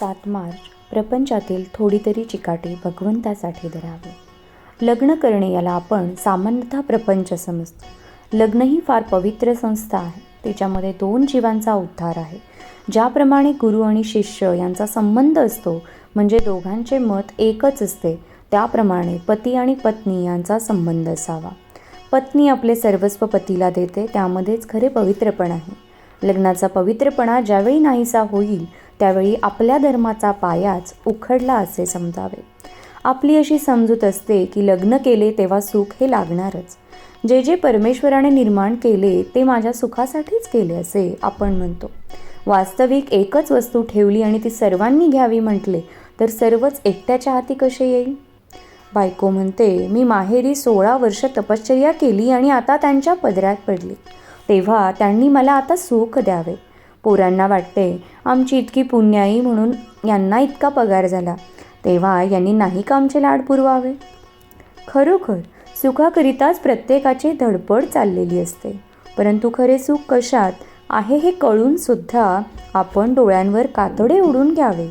सात मार्च. प्रपंचातील थोडी तरी चिकाटी भगवंतासाठी धरावी. लग्न करणे याला आपण सामान्यतः प्रपंच समजतो. लग्न ही फार पवित्र संस्था आहे. तिच्यामध्ये दोन जीवांचा उद्धार आहे. ज्याप्रमाणे गुरु आणि शिष्य यांचा संबंध असतो म्हणजे दोघांचे मत एकच असते त्याप्रमाणे पती आणि पत्नी यांचा संबंध असावा. पत्नी आपले सर्वस्व पतीला देते त्यामध्येच खरे पवित्रपण आहे. लग्नाचा पवित्रपणा ज्यावेळी नाहीसा होईल त्यावेळी आपल्या धर्माचा पायाच उखडला असे समजावे. आपली अशी समजूत असते की लग्न केले तेव्हा सुख हे लागणारच. जे जे परमेश्वराने निर्माण केले ते माझ्या सुखासाठीच केले असे आपण म्हणतो. वास्तविक एकच वस्तू ठेवली आणि ती सर्वांनी घ्यावी म्हटले तर सर्वच एकट्याच्या हाती कसे येईल? बायको म्हणते मी माहेरी सोळा वर्ष तपश्चर्या केली आणि आता त्यांच्या पदरात पडली. तेव्हा त्यांनी मला आता सुख द्यावे. पोरांना वाटते आमची इतकी पुण्याई म्हणून यांना इतका पगार झाला तेव्हा यांनी नाही का आमचे लाड पुरवावे? खरोखर सुखाकरिताच प्रत्येकाची धडपड चाललेली असते परंतु खरे सुख कशात आहे हे कळून सुद्धा आपण डोळ्यांवर कातडे उडून घ्यावे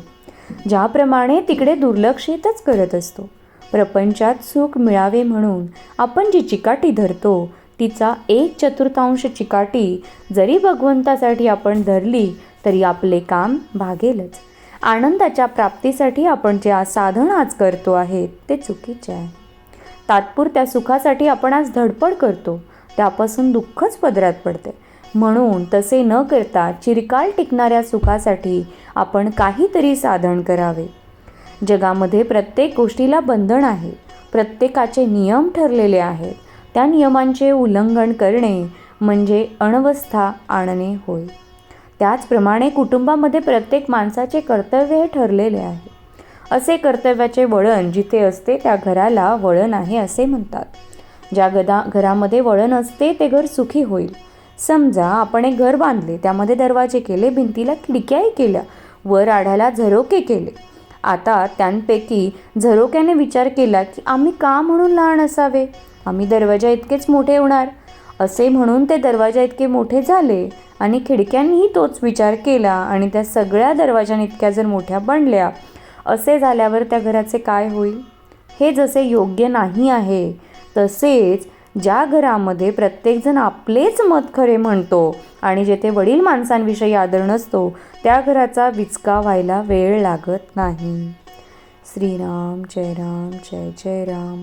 ज्याप्रमाणे तिकडे दुर्लक्षितच करत असतो. प्रपंचात सुख मिळावे म्हणून आपण जी चिकाटी धरतो तिचा एक चतुर्थांश चिकाटी जरी भगवंतासाठी आपण धरली तरी आपले काम भागेलच. आनंदाच्या प्राप्तीसाठी आपण जे आज साधन आज करतो आहे ते चुकीचे आहे. तात्पुरत्या सुखासाठी आपण आज धडपड करतो त्यापासून दुःखच पदरात पडते. म्हणून तसे न करता चिरकाल टिकणाऱ्या सुखासाठी आपण काहीतरी साधन करावे. जगामध्ये प्रत्येक गोष्टीला बंधन आहे प्रत्येकाचे नियम ठरलेले आहेत. त्या नियमांचे उल्लंघन करणे म्हणजे अणवस्था आणणे होय. त्याचप्रमाणे कुटुंबामध्ये प्रत्येक माणसाचे कर्तव्य हे ठरलेले आहे. असे कर्तव्याचे वळण जिथे असते त्या घराला वळण आहे असे म्हणतात. ज्या गदा घरामध्ये वळण असते ते घर सुखी होईल. समजा आपण एक घर बांधले त्यामध्ये दरवाजे केले भिंतीला खिडक्याही केल्या वर आढायला झरोके केले. आता त्यांपैकी झरोक्याने विचार केला की आम्ही का म्हणून लहान असावे? आम्ही दरवाजा इतकेच मोठे होणार. असे म्हणून ते दरवाजा इतके मोठे झाले आणि खिडक्यांनीही तोच विचार केला आणि त्या सगळ्या दरवाजाने इतक्या जर मोठ्या बनल्या असे झाल्यावर त्या घराचे काय होईल? हे जसे योग्य नाही आहे तसेच ज्या घरामध्ये प्रत्येकजण आपलेच मत खरे म्हणतो आणि जेथे वडील माणसांविषयी आदर नसतो त्या घराचा विचका व्हायला वेळ लागत नाही. श्रीराम जय राम जय जय राम